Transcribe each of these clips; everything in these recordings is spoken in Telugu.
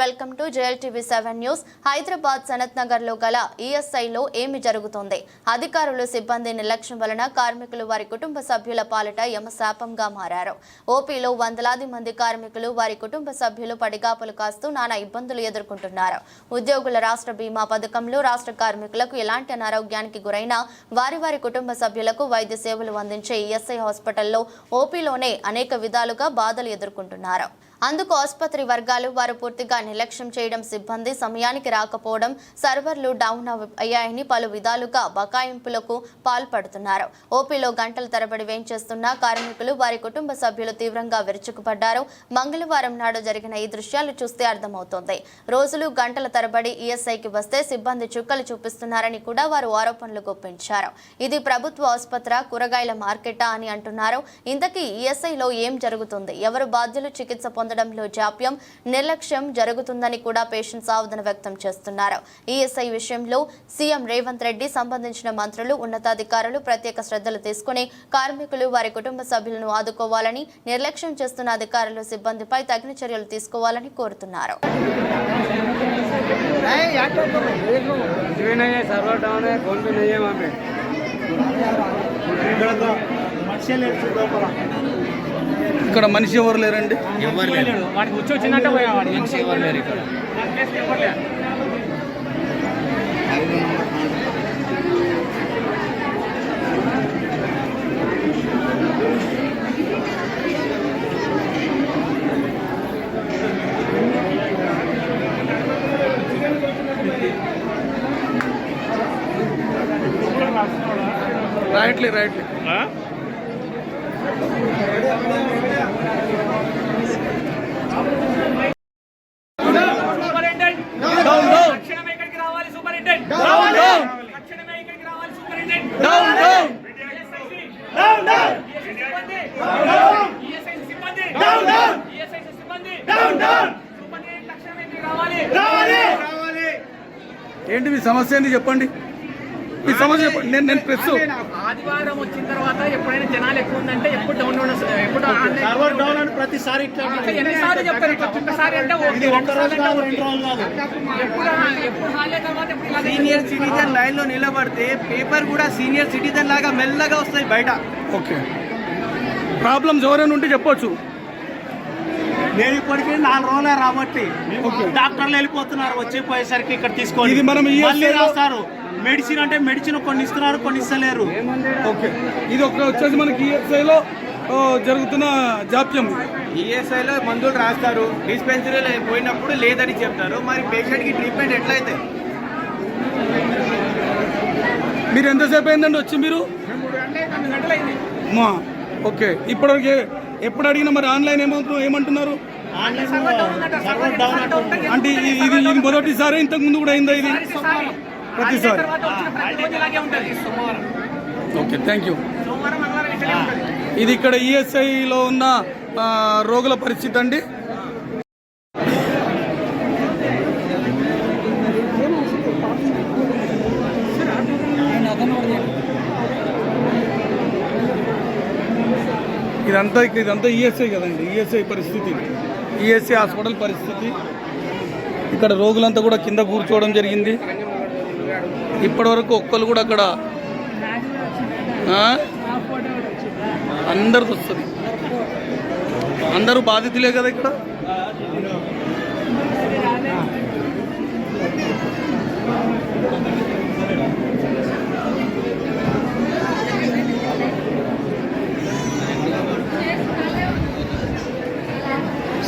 Welcome to JL TV seven news. Hyderabad Sanath నగర్లో గల ఈఎస్ఐలో ఏమి జరుగుతోంది? అధికారులు సిబ్బంది నిర్లక్ష్యం వలన కార్మికులు వారి కుటుంబ సభ్యుల పాలిట యమశాపంగా మారారు. ఓపీలో వందలాది మంది కార్మికులు వారి కుటుంబ సభ్యులు పడిగాపులు కాస్తూ నానా ఇబ్బందులు ఎదుర్కొంటున్నారు. ఉద్యోగుల రాష్ట్ర బీమా పథకంలో రాష్ట్ర కార్మికులకు ఎలాంటి అనారోగ్యానికి గురైనా వారి వారి కుటుంబ సభ్యులకు వైద్య సేవలు అందించే ఈఎస్ఐ హాస్పిటల్లో ఓపీలోనే అనేక విధాలుగా బాధలు ఎదుర్కొంటున్నారు. అందుకు ఆసుపత్రి వర్గాలు వారు పూర్తిగా నిర్లక్ష్యం చేయడం సిబ్బంది సమయానికి రాకపోవడం సర్వర్లు డౌన్ అయ్యాయని పలు విధాలుగా బకాయింపులకు పాల్పడుతున్నారు. ఓపీలో గంటల తరబడి వేంచేస్తున్న కార్మికులు వారి కుటుంబ సభ్యులు తీవ్రంగా విరుచుకుపడ్డారు. మంగళవారం నాడు జరిగిన ఈ దృశ్యాలు చూస్తే అర్థమవుతోంది. రోజులు గంటల తరబడి ఈఎస్ఐకి వస్తే సిబ్బంది చుక్కలు చూపిస్తున్నారని కూడా వారు ఆరోపణలు గుప్పించారు. ఇది ప్రభుత్వ ఆసుపత్రి కూరగాయల మార్కెటా అని అంటున్నారు. ఇంతకీ ఈఎస్ఐలో ఏం జరుగుతుంది? ఎవరు బాధ్యులు చికిత్స పొంద పొందడంలో జాప్యం నిర్లక్ష్యం జరుగుతుందని కూడా పేషెంట్స్ ఆవేదన వ్యక్తం చేస్తున్నారు. ఈఎస్ఐ విషయంలో సీఎం రేవంత్ రెడ్డి సంబంధించిన మంత్రులు ఉన్నతాధికారులు ప్రత్యేక శ్రద్ధలు తీసుకుని కార్మికులు వారి కుటుంబ సభ్యులను ఆదుకోవాలని నిర్లక్ష్యం చేస్తున్న అధికారులు సిబ్బందిపై తగిన చర్యలు తీసుకోవాలని కోరుతున్నారు. ఇక్కడ మనిషి ఎవరు లేరండి? ఎవరు లేరు. వాడికి వచ్చి వచ్చిందంటే పోయేవాడు మనిషి ఎవరు లేరు ఇక్కడ. Rightly rightly superintendent. Down down తక్షణమే ఇక్కడికి రావాలి superintendent. Down down down down సిబ్బంది. డౌన్ ఈఎస్ఐ సిబ్బంది. డౌన్ డౌన్ ఈఎస్ఐ సిబ్బంది. డౌన్ డౌన్ సూపరింటెండెంట్ తక్షణమే ఇక్కడికి రావాలి. రావాలి. రావాలి. ఏంటి మీ సమస్య ఏంది చెప్పండి? మీ సమస్య చెప్పండి. నేను నేను ప్రెస్ ఆదివారం వచ్చిన తర్వాత ఎప్పుడైనా జనాలు ఎక్కువ ఉందంటే ఎప్పుడు డౌన్ ఎప్పుడు సర్వర్ డౌన్ అని ప్రతిసారి ఎన్నిసార్లు చెప్తారు? ఒక్కసారి అంటే ఓకే, ఇది ఒక్క రోజు రెండుసార్లు కాదు అంటే రెండు రోజులు కాదు. ఎప్పుడు ఎప్పుడు హాలే తర్వాత సీనియర్ సిటిజన్ లైన్లో నిలబడితే పేపర్ కూడా సీనియర్ సిటిజన్ లాగా మెల్లగా వస్తాయి బయట. ఓకే ప్రాబ్లమ్స్ ఎవరైనా ఉంటే చెప్పొచ్చు. నేను ఇప్పటికీ నాలుగు రోజులే రాబట్టి. డాక్టర్లు వెళ్ళిపోతున్నారు వచ్చి పోయేసరికి ఇక్కడ తీసుకోండి. ఇది మనం రాస్తారు. మెడిసిన్ అంటే మెడిసిన్ కొన్ని ఇస్తున్నారు కొన్ని ఇస్తలేరు. ఓకే. ఇది ఒక వచ్చేసి మనకి ఈఎస్ఐలో జరుగుతున్న జాప్యం. ఈఎస్ఐలో మందులు రాస్తారు. డిస్పెన్సరీలో పోయినప్పుడు లేదని చెప్తారు. మరి పేషెంట్కి ట్రీట్మెంట్ ఎట్లయితే? మీరు ఎంతసేపు అయిందండి వచ్చి మీరు? మా ఓకే. ఇప్పటివరకు ఎప్పుడు అడిగినా మరి ఆన్లైన్ ఏమంటున్నారు? అంటుంది అంటే ఇది ఇది ఇది మొదటిసారి ఇంతకు ముందు కూడా అయిందా ఇది? ప్రతిసారి ఓకే థ్యాంక్ యూ. ఇది ఇక్కడ ఈఎస్ఐలో ఉన్న ఆ, రోగుల పరిస్థితి అండి? ఇదంతా ఇదంతా ఈఎస్ఐ కదండి. ఈఎస్ఐ పరిస్థితి. ఈఎస్ఐ హాస్పిటల్ పరిస్థితి. ఇక్కడ రోగులంతా కూడా కింద కూర్చోవడం జరిగింది. ఇప్పటివరకు ఒక్కరు కూడా అక్కడ ఆ? అందరికి వస్తుంది అందరూ బాధితులే కదా ఇక్కడ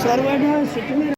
సర్వర్ డౌన్ సిటీ